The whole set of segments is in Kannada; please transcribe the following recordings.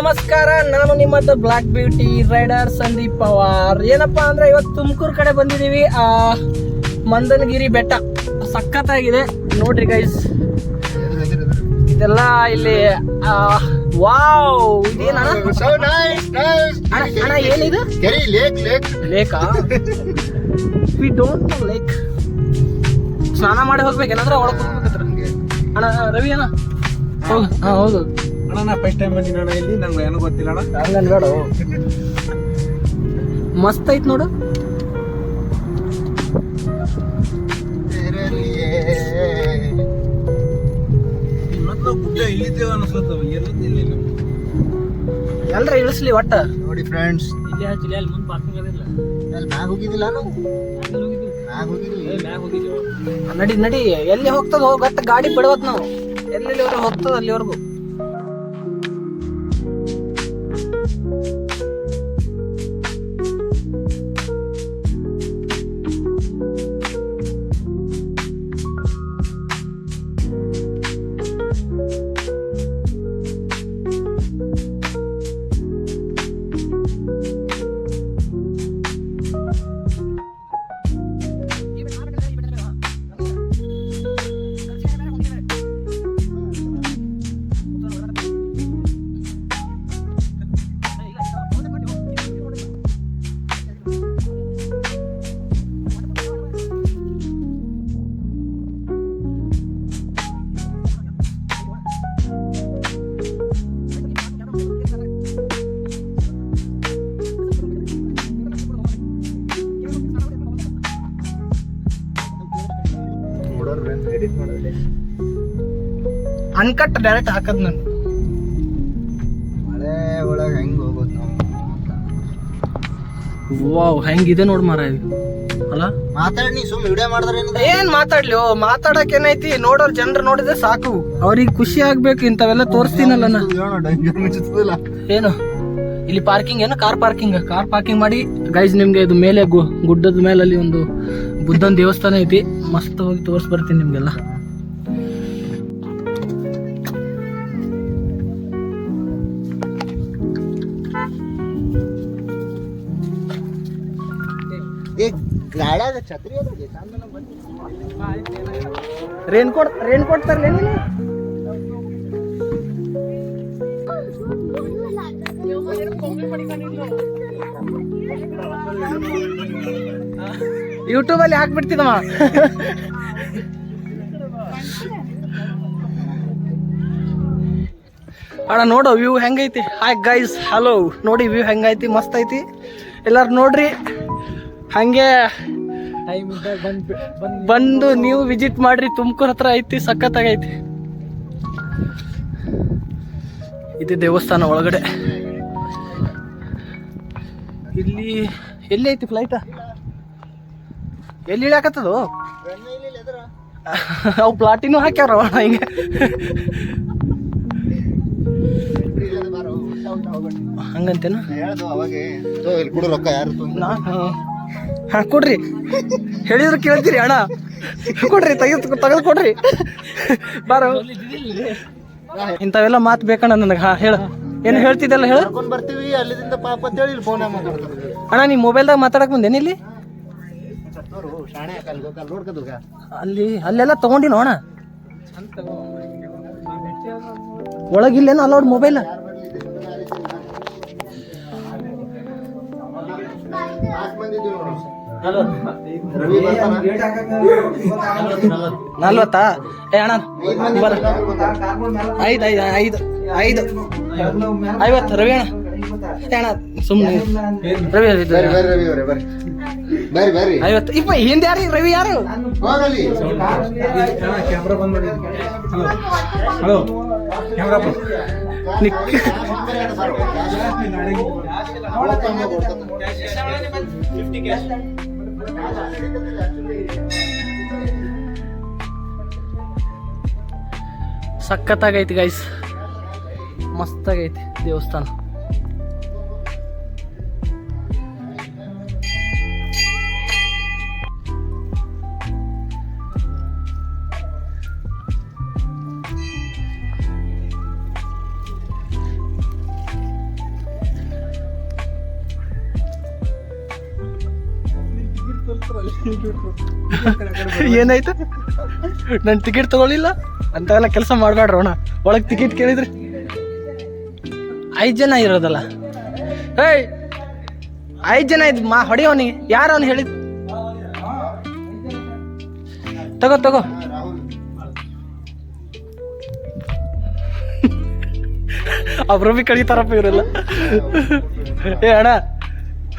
ನಮಸ್ಕಾರ ನಾನು ನಿಮ್ಮದು black beauty rider Sandeep Pawar. ಏನಪ್ಪಾ ಅಂದ್ರೆ ಇವತ್ತು ತುಮಕೂರು ಕಡೆ ಬಂದಿದೀವಿ. ಆ ಮಂದನಗಿರಿ ಬೆಟ್ಟ. ಸಖತ್ತಾಗಿದೆ. ನೋಡ್ರಿ ಗೈಸ್ ಇದೆಲ್ಲ ಇಲ್ಲಿ ವಾವ್ ಇದೇನಣ್ಣ. ಅಣ್ಣ ಅಣ್ಣ ಏನಿದು? ಲೇಕಾ ವಿ ಡೋಂಟ್ ನೋ ಲೇಕ್ ಸ್ನಾನ ಮಾಡಿ ಹೋಗ್ಬೇಕೇನಾದ್ರೆ ಒಳಗೆ ಹೋಗ್ಬೇಕತ್ರ ಅಣ್ಣ ರವಿ ಅಣ್ಣ? ಹೌದು ಹಾ ಹೌದು ಅಣ್ಣ ನಾ ಫಸ್ಟ್ ಟೈಮ್ ಬಂದಿನ ಅಣ್ಣ ಇಲ್ಲಿ ನಂಗೆ ಏನೋ ಗೊತ್ತಿಲ್ಲ ಅಣ್ಣ. ಹಂಗನ್ ಬೇಡ ಮಸ್ತ್ ಐತ್ ನೋಡು. ಎಲ್ರ ಇಳಿಸ್ಲಿ ಒಟ್ಟ. ನೋಡಿ ಫ್ರೆಂಡ್ಸ್ ಇಲ್ಲಿ ಹಚ್ಚಿಲ್ಲ ಅಲ್ಲಿ ಮುಂದೆ ಪಾರ್ಕಿಂಗ್ ಅದಿಲ್ಲ ಅಲ್ಲಿ ಮ್ಯಾಗ ಹೋಗಿದ್ದಿಲ್ಲ ನಾವು ಮ್ಯಾಗ ಹೋಗಿದ್ವಿ. ನಡಿ ನಡಿ ಎಲ್ಲಿ ಹೋಗ್ತದ ಹೋಗ್ ಗಟ್ಟ ಗಾಡಿ ಬಿಡವತ್ ನಾವು. ಎಲ್ಲೆಲ್ಲಿ ಹೋಗ್ತದ ಅಲ್ಲಿವರೆಗೂ. ಡೈರೆಕ್ಟ್ ಹಾಕದ್ ನಾನು. ಮಳೆ ಒಳಗೆ ಹೆಂಗ್ ಹೋಗೋದು ನಾವು? ವಾವ್ ಹೆಂಗಿದೆ ನೋಡ್ ಮಾರ ಅಲ್ಲ? ಮಾತಾಡಿ ನೀ ಸುಮ್ ವಿಡಿಯೋ ಮಾಡಿದ್ರೆ ಏನ್ ಮಾತಾಡ್ಲಿ ಓ ಮಾತಾಡಕ್ ಏನೈತಿ? ನೋಡೋರ್ ಜನರು ನೋಡಿದ್ರೆ ಸಾಕು. ಅವ್ರಿಗೆ ಖುಷಿ ಆಗ್ಬೇಕು ಇಂಥವೆಲ್ಲ ತೋರಿಸ್ತೀನಲ್ಲ ನಾನು ಏನು? ಇಲ್ಲಿ ಪಾರ್ಕಿಂಗ್ ಏನು? ಕಾರ್ ಪಾರ್ಕಿಂಗ್ ಕಾರ್ ಪಾರ್ಕಿಂಗ್ ಮಾಡಿ ಗೈಸ್ ನಿಮ್ಗೆ ಇದು ಮೇಲೆ ಗುಡ್ಡದ ಮೇಲೆ ಅಲ್ಲಿ ಒಂದು ಬುದ್ಧನ ದೇವಸ್ಥಾನ ಐತಿ. ಮಸ್ತ್ ಹೋಗಿ ತೋರಿಸ್ ಬರ್ತೀನಿ ನಿಮ್ಗೆಲ್ಲ. ಏ ಗಾಡ್ಯಾಗ ಛತ್ರಿ ರೇನ್ಕೋಟ್ ರೇನ್ಕೋಟ್ ತರ್ಲೇ ನೀನು? ಯೂಟ್ಯೂಬ್ ಅಲ್ಲಿ ಹಾಕ್ಬಿಡ್ತಿದಮ್ಮ ಅಣ್ಣ, ನೋಡು ವ್ಯೂ ಹೆಂಗೈತಿ. ಹಾಯ್ ಗೈಸ್ ಹಲೋ ನೋಡಿ ವ್ಯೂ ಹೆಂಗೈತಿ, ಮಸ್ತ್ ಐತಿ. ಎಲ್ಲಾರು ನೋಡ್ರಿ. ಹಂಗೆ ಬಂದು ನೀವು ವಿಸಿಟ್ ಮಾಡ್ರಿ ತುಮಕೂರು ಹತ್ರ ಐತಿ ಸಖತ್ತಾಗೈತಿ. ಇದು ದೇವಸ್ಥಾನ ಒಳಗಡೆ. ಇಲ್ಲಿ ಎಲ್ಲಿ ಐತಿ ಫ್ಲೈಟ ಎಲ್ಲಿ ಇಳಿಯಾಕತ್ತದು? ಅವು ಪ್ಲಾಟಿನೂ ಹಾಕ್ಯಾರ ಹಿಂಗೆ. ಹಂಗಂತೇನು? ಹಾ ಕೊಡ್ರಿ. ಹೇಳಿದ್ರು ಕೇಳ್ತೀರಿ ಅಣ್ಣ. ಕೊಡ್ರಿ ತೆಗೆದು ತೆಗೆದು ಕೊಡ್ರಿ. ಬಾರ. ಇಂಥವೆಲ್ಲ ಮಾತು ಬೇಕಣ್ಣ ನನಗೆ. ಹಾ ಹೇಳು. ಏನು ಹೇಳ್ತಿದ್ದಲ್ಲ ಹೇಳು. ಬರ್ತೀವಿ ಅಲ್ಲಿಂದ ಪಾಪ ಅಂತ ಹೇಳಿ ಫೋನ್ ಅಣ್ಣ ನೀ ಮೊಬೈಲ್ದಾಗ ಮಾತಾಡಕ್ ಬಂದೇನಿ ಇಲ್ಲಿ? ಅಲ್ಲಿ ಅಲ್ಲೆಲ್ಲ ತಗೊಂಡಿನ ಅಣ್ಣ? ಒಳಗಿಲ್ಲೇನು ಅಲೌಡ್ ಮೊಬೈಲ್ ನಲ್ವತ್ತಾ ಏ ಅಣ್ಣ ಬರ ಐದು ಐದು ಐದು ಐದು ಐವತ್ತು ರವಿ ಅಣ್ಣ ಏ ಅಣ್ಣ ಸುಮ್ಮನೆ ರವಿ ರವಿ ಐವತ್ತು ಇಪ್ಪ ಹಿಂದೆ ಯಾರು ರವಿ ಯಾರು ಹೋಗಲಿ ಕ್ಯಾಮ್ರಾ ಬಂದ್ ಮಾಡಿ ಹಲೋ ಕ್ಯಾಮ್ರಾ ನಿಕ್ ಸಖತ್ತಾಗೈತಿ ಗೈಸ್ ಮಸ್ತಾಗೈತಿ ದೇವಸ್ಥಾನ. ಏನಾಯ್ತು? ನಾನು ಟಿಕೆಟ್ ತಗೊಳ್ಳಿಲ್ಲ? ಅಂತೆಲ್ಲ ಕೆಲಸ ಮಾಡಬೇಡ್ರಿ ಅಣ್ಣ ಒಳಗೆ ಟಿಕೆಟ್ ಕೇಳಿದ್ರಿ. ಐದು ಜನ ಇರೋದಲ್ಲ. ಏಯ್! ಐದು ಜನ ಇದ್ ಮಾ ಹೊಡಿಯೋನಿಗೆ ಯಾರು ಅವನು ಹೇಳಿದ್? ತಗೋ ತಗೋ. ಅಬ್ರಬಿ ಕಳೀತಾರಪ್ಪ ಇವರೆಲ್ಲ. ಏ, ಅಣ್ಣ.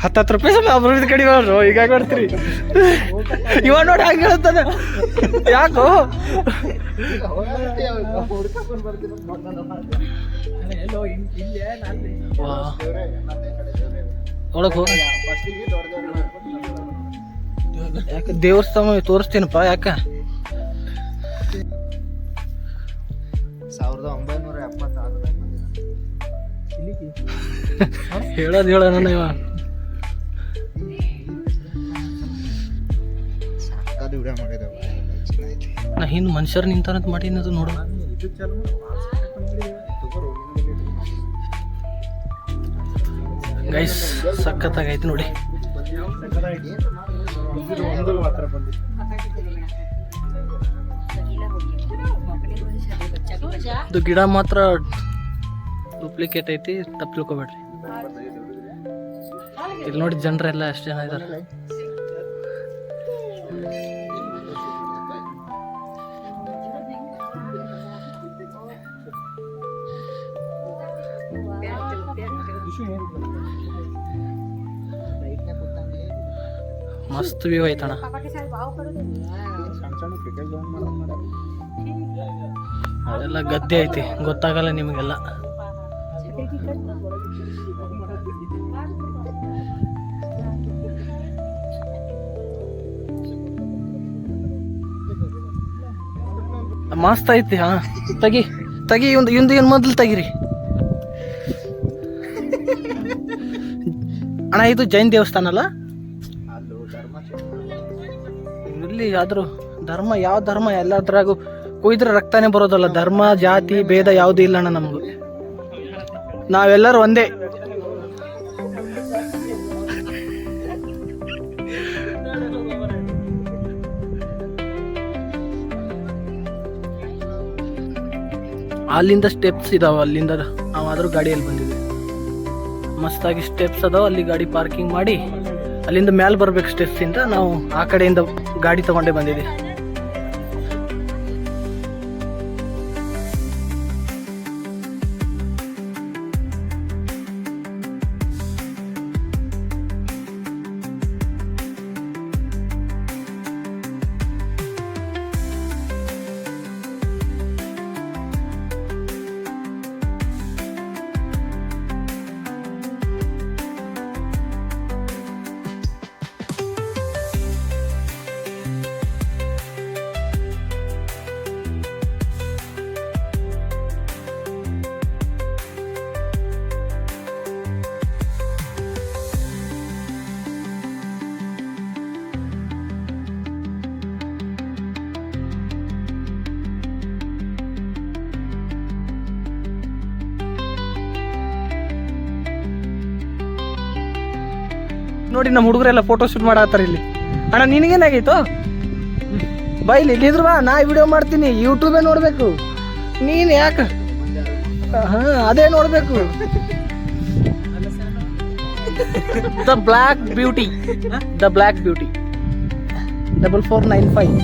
ಹತ್ತತ್ತು ರೂಪಾಯಿ ಸಮಯ ಕಡಿಮೆ ಕಡಿಬಾರ್ರು ಈಗ ಕೊಡ್ತೀರಿ ಇವ ನೋಡಿ ಹಂಗೆ ಹೇಳ್ತಾನೆ. ಯಾಕೋ? ಒಳಗೆ ಯಾಕೆ ದೇವಸ್ಥಾನ ತೋರಿಸ್ತೀನಪ್ಪ ಯಾಕ? ಸಾವಿರದ ಒಂಬೈನೂರ ಎಪ್ಪತ್ತಾರು ಹೇಳೋದು ಹೇಳೋಣ ಇವ. ವಿಡಿಯೋ ನಾ ಹಿಂದೆ ಮನುಷ್ಯರು ನಿಂತಾನಂತ ಮಾಡಿನದು ನೋಡು. ಗೈಸ್ ಸಖತ್ತಾಗೈತೆ ನೋಡಿ. ಇದು ಗಿಡ ಮಾತ್ರ ಡೂಪ್ಲಿಕೇಟ್ ಐತಿ, ತಪ್ಪು ತಿಳ್ಕೊಬೇಡ್ರಿ. ಇಲ್ಲಿ ನೋಡಿ ಜನರೆಲ್ಲ ಎಷ್ಟು ಜನ ಇದಾರೆ. ಮಸ್ತ್ ವ್ಯೂ ಐತಣ ಅದೆಲ್ಲ ಗದ್ದೆ ಐತಿ ಗೊತ್ತಾಗಲ್ಲ ನಿಮಗೆಲ್ಲ. ಮಸ್ತ್ ಐತಿ ಹಾ. ತಗಿ ತಗಿ ಒಂದು ಇಂದು ಏನು ಮೊದಲು ತೆಗಿರಿ? ಅಣ್ಣ ಇದು ಜೈನ್ ದೇವಸ್ಥಾನ ಅಲ್ಲ ಇಲ್ಲಿ ಆದ್ರೂ ಧರ್ಮ ಯಾವ ಧರ್ಮ ಎಲ್ಲದ್ರಾಗೂ ಕುಯ್ದ್ರೆ ರಕ್ತಾನೆ ಬರೋದಲ್ಲ. ಧರ್ಮ ಜಾತಿ ಭೇದ ಯಾವುದೂ ಇಲ್ಲ ಅಣ್ಣ ನಮಗೂ. ನಾವೆಲ್ಲರೂ ಒಂದೇ. ಅಲ್ಲಿಂದ ಸ್ಟೆಪ್ಸ್ ಇದಾವ ಅಲ್ಲಿಂದ ನಾವಾದ್ರೂ ಗಾಡಿಯಲ್ಲಿ ಬಂದಿದ್ವಿ ಮಸ್ತಾಗಿ ಸ್ಟೆಪ್ಸ್ ಅದಾವ. ಅಲ್ಲಿ ಗಾಡಿ ಪಾರ್ಕಿಂಗ್ ಮಾಡಿ, ಅಲ್ಲಿಂದ ಮ್ಯಾಲ್ ಬರ್ಬೇಕು ಸ್ಟೆಪ್ಸ್ ಇಂದ ನಾವು ಆ ಕಡೆಯಿಂದ ಗಾಡಿ ತಗೊಂಡೇ ಬಂದಿದ್ದೀವಿ ನೋಡಿ ನಮ್ಮ ಹುಡುಗರೆಲ್ಲ ಫೋಟೋ ಶೂಟ್ ಮಾಡತ್ತಾರ ಇಲ್ಲಿ. ಅಣ್ಣ ನಿನಗೇನಾಗೈತು ಬೈಲಿ ಇಲ್ಲಿ ಇಲ್ಲಿದ್ರು ಬಾ, ನಾ ವಿಡಿಯೋ ಮಾಡ್ತೀನಿ ಯೂಟ್ಯೂಬೇ ನೋಡಬೇಕು. ನೀನು ಯಾಕ? ಹಾಂ, ಅದೇ ನೋಡಬೇಕು. The black beauty the black beauty double four nine five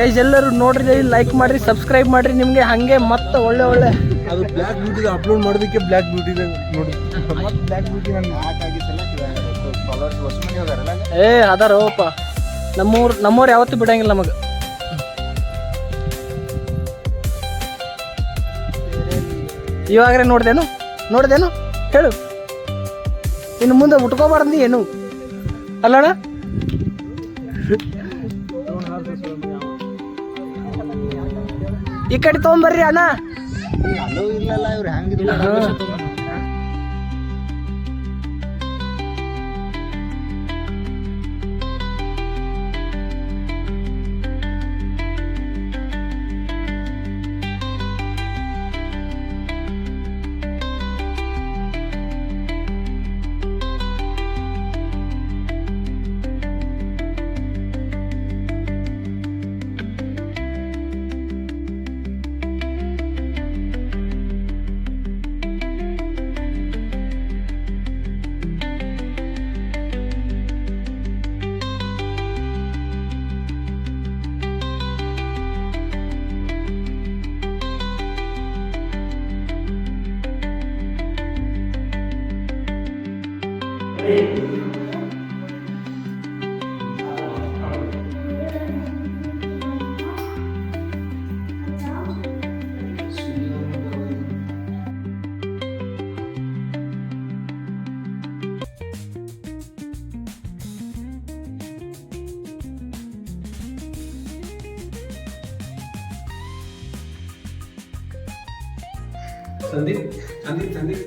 guys ಎಲ್ಲರೂ ನೋಡ್ರಿ ಲೈಕ್ ಮಾಡ್ರಿ ಸಬ್ಸ್ಕ್ರೈಬ್ ಮಾಡ್ರಿ. ನಿಮಗೆ ಹಂಗೆ ಮತ್ತೆ ಒಳ್ಳೆ ಒಳ್ಳೆ ಅದು ಬ್ಲ್ಯಾಕ್ ಬ್ಯೂಟಿ ಅಪ್ಲೋಡ್ ಮಾಡೋದಕ್ಕೆ ಬ್ಲ್ಯಾಕ್ ಬ್ಯೂಟಿ ನೋಡಿ. ಬ್ಲ್ಯಾಕ್ ಬ್ಯೂಟಿ ನಾನು ನಾಲ್ಕಾಗಿತ್ತಲ್ಲ ಏ ಅದಾರಪ್ಪ ನಮ್ಮೂರ್ ನಮ್ಮೂರು ಯಾವತ್ತೂ ಬಿಡಂಗಿಲ್ಲ ನಮಗ. ಇವಾಗ್ರೆ ನೋಡ್ದೇನು? ನೋಡ್ದೇನು? ಹೇಳು. ಇನ್ನು ಮುಂದೆ ಉಟ್ಕೋಬಾರ್ದು ಏನು? ಅಲ್ಲಣ್ಣ? ಈ ಕಡೆ ತಗೊಂಬರ್ರಿ ಅಣ್ಣ. ಸಂದೀಪ್ ಸಂದೀಪ್ ಸಂದೀಪ್.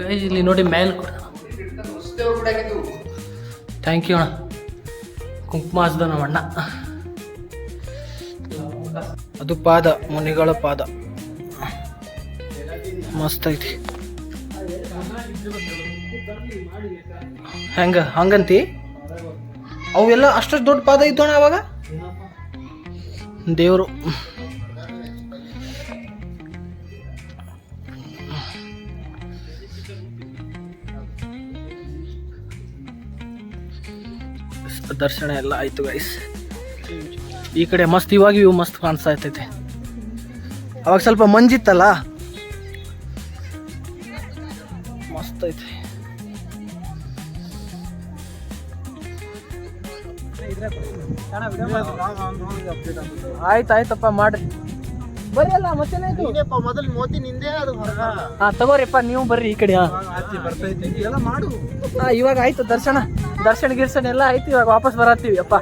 ಗೈಸ್ ಇಲ್ಲಿ ನೋಡಿ ಮೇಲೆ ಥ್ಯಾಂಕ್ ಯು ಅಣ್ಣ. ಕುಂಕುಮ ಹಚ್ದ ನಮ್ಮ ಅಣ್ಣ. ಅದು ಪಾದ, ಮುನಿಗಳ ಪಾದ. ಮಸ್ತ್ ಐತಿ. ಹೆಂಗ, ಹಂಗಂತಿ? ಅವೆಲ್ಲ ಅಷ್ಟಷ್ಟು ದೊಡ್ಡ ಪಾದ ಇದ್ದೋಣ ಅವಾಗ? ದೇವರು. ದರ್ಶನ ಎಲ್ಲ ಆಯ್ತು ಗೈಸ್ ಈ ಕಡೆ ಮಸ್ತ್ ಇವಾಗ ಇವು ಮಸ್ತ್ ಕಾಣಿಸ್ತಾ ಇರ್ತೈತೆ ಅವಾಗ ಸ್ವಲ್ಪ ಮಂಜಿತ್ತಲ್ಲ? ಮಸ್ತ್ ಐತೆ. ಆಯ್ತು ಆಯ್ತಪ್ಪ ಮಾಡ್ರಿ. ಬರ್ರಿ ಅಲ್ಲ ಮತ್ತೇನಾಯ್ತು? ಮೊದಲು ಮೋತಿ ನಿಂದೆ ಅದು ಹಾ ತಗೋರಿಪ್ಪ ನೀವು ಬರ್ರಿ ಈ ಕಡೆ ಹಾ ಇವಾಗ ಆಯ್ತು ದರ್ಶನ. ದರ್ಶನ ಗಿರ್ಶನ ಎಲ್ಲ ಆಯ್ತು ಇವಾಗ ವಾಪಸ್ ಬರತ್ತೀವಿ ಅಪ್ಪ.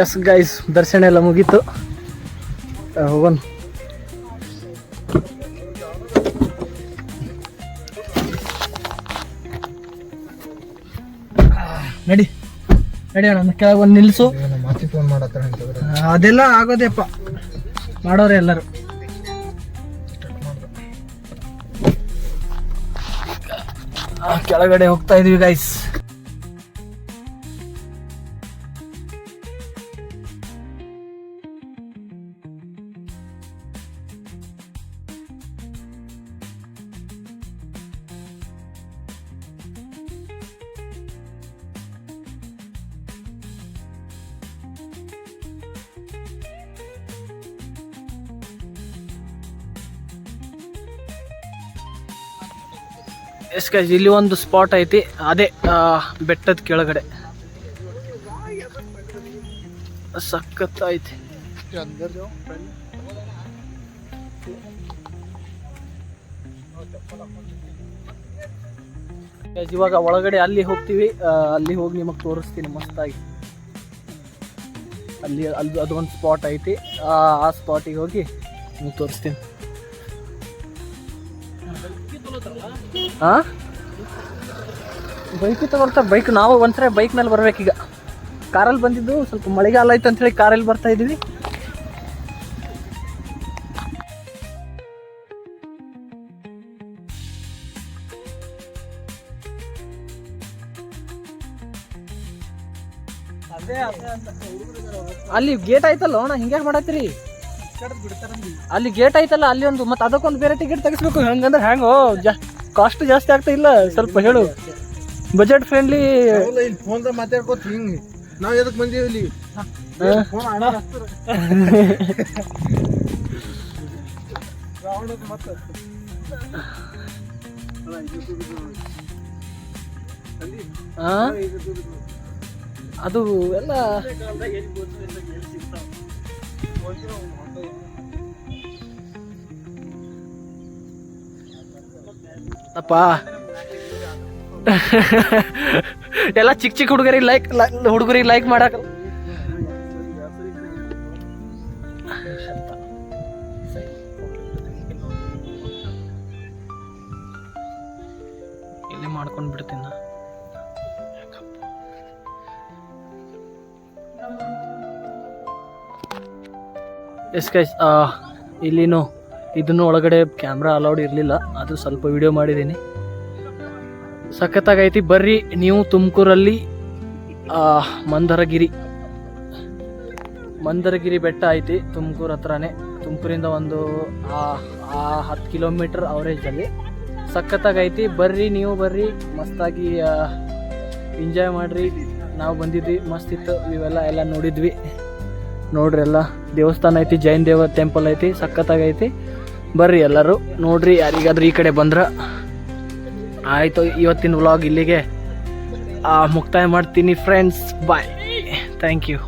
ಎಸ್ ಗೈಸ್ ದರ್ಶನ ಎಲ್ಲ ಮುಗೀತು. ಹೋಗೋಣ. ನಡಿ. ನಡಿ ಅಣ್ಣ ಕೆಳಗೆ ಒಂದು ನಿಲ್ಲಿಸು ಮಾತಿ ಫೋನ್ ಮಾಡತ್ತಾರ ಅದೆಲ್ಲ ಆಗೋದೇಪ್ಪ. ಮಾಡೋರೆ ಎಲ್ಲರೂ. ಆ, ಕೆಳಗಡೆ ಹೋಗ್ತಾ ಇದೀವಿ ಗೈಸ್ ಎಸ್ ಇಲ್ಲಿ ಒಂದು ಸ್ಪಾಟ್ ಐತಿ, ಅದೇ ಬೆಟ್ಟದ ಕೆಳಗಡೆ. ಸಖತ್ ಐತಿ ಇವಾಗ ಒಳಗಡೆ ಅಲ್ಲಿ ಹೋಗ್ತೀವಿ ಅಲ್ಲಿ ಹೋಗಿ ನಿಮಗೆ ತೋರಿಸ್ತೀನಿ, ಮಸ್ತಾಗಿ. ಅಲ್ಲಿ ಅಲ್ಲಿ, ಅದೊಂದು ಸ್ಪಾಟ್ ಐತಿ, ಆ ಸ್ಪಾಟಿಗೆ ಹೋಗಿ ನಿಮಗೆ ತೋರಿಸ್ತೀನಿ. ಹಾ ಬೈಕ್ ತಗೊಳ್ತಾರೆ ಬೈಕ್ ನಾವು ಒಂಥರ ಬೈಕ್ ಮೇಲೆ ಬರ್ಬೇಕೀಗ ಕಾರಲ್ಲಿ ಬಂದಿದ್ದು ಸ್ವಲ್ಪ ಮಳೆಗಾಲ ಆಯ್ತು ಅಂತ ಹೇಳಿ ಕಾರಲ್ಲಿ ಬರ್ತಾ ಇದೀವಿ ಅಲ್ಲಿ ಗೇಟ್ ಆಯ್ತಲ್ಲ ಅಣ್ಣ, ಹಿಂಗ್ಯಾಕ್ ಮಾಡತ್ತೀರಿ? ಅಲ್ಲಿ ಗೇಟ್ ಐತಲ್ಲ ಅಲ್ಲಿ ಒಂದು, ಮತ್ತೆ ಅದಕ್ಕೊಂದು ಬೇರೆ ಟಿಕೆಟ್ ತೆಗಿಸ್ಬೇಕು. ಹಂಗಂದ್ರೆ ಹ್ಯಾಂಗೋ, ಜಾ ಕಾಸ್ಟ್ ಜಾಸ್ತಿ ಆಗ್ತಾ ಇಲ್ಲ ಸ್ವಲ್ಪ ಹೇಳು. ಬಜೆಟ್ ಫ್ರೆಂಡ್ಲಿ ಫೋನ್ದಾಗ ಮಾತಾಡ್ಕೋತ ಹಿಂಗ್. ನಾವು ಎದಕ್ಕೆ ಬಂದೀವಿ ಇಲ್ಲಿ? ಅದು ಅಣ್ಣ ಅಪ್ಪ ಎಲ್ಲ ಚಿಕ್ಕ ಚಿಕ್ಕ ಹುಡುಗರಿಗೆ ಲೈಕ್ ಹುಡುಗರಿಗೆ ಲೈಕ್ ಮಾಡಕ್ ಇಲ್ಲಿ ಮಾಡ್ಕೊಂಡು ಬಿಡ್ತೀನಿ. ಎಸ್ ಗೈಸ್ ಇಲ್ಲಿನೂ ಇದನ್ನು ಒಳಗಡೆ ಕ್ಯಾಮ್ರಾ ಅಲೌಡ್ ಇರಲಿಲ್ಲ, ಅದು ಸ್ವಲ್ಪ ವಿಡಿಯೋ ಮಾಡಿದ್ದೀನಿ. ಸಖತ್ತಾಗೈತಿ, ಬರ್ರಿ, ನೀವು ತುಮಕೂರಲ್ಲಿ ಮಂದರಗಿರಿ. ಮಂದರಗಿರಿ ಬೆಟ್ಟ ಐತಿ, ತುಮಕೂರು ಹತ್ರನೇ. ತುಮಕೂರಿಂದ ಒಂದು ಹತ್ತು ಕಿಲೋಮೀಟ್ರ್ ಅವರೇಜಲ್ಲಿ ಸಖತ್ತಾಗೈತಿ, ಬರ್ರಿ, ನೀವು ಬರ್ರಿ, ಮಸ್ತಾಗಿ ಎಂಜಾಯ್ ಮಾಡಿರಿ. ನಾವು ಬಂದಿದ್ವಿ, ಮಸ್ತ್ ಇತ್ತು, ಇವೆಲ್ಲ ಎಲ್ಲ ನೋಡಿದ್ವಿ. ನೋಡ್ರಿ ಎಲ್ಲ, ದೇವಸ್ಥಾನ ಐತಿ, ಜೈನ್ ದೇವ ಟೆಂಪಲ್ ಐತಿ, ಸಖತ್ತಾಗೈತಿ. ಬರ್ರಿ ಎಲ್ಲರೂ. ನೋಡ್ರಿ ಯಾರಿಗಾದ್ರೂ ಈ ಕಡೆ ಬಂದ್ರೆ. ಆಯಿತು, ಇವತ್ತಿನ ವ್ಲಾಗ್ ಇಲ್ಲಿಗೆ ಮುಕ್ತಾಯ ಮಾಡ್ತೀನಿ ಫ್ರೆಂಡ್ಸ್ ಬಾಯ್ ಥ್ಯಾಂಕ್ ಯು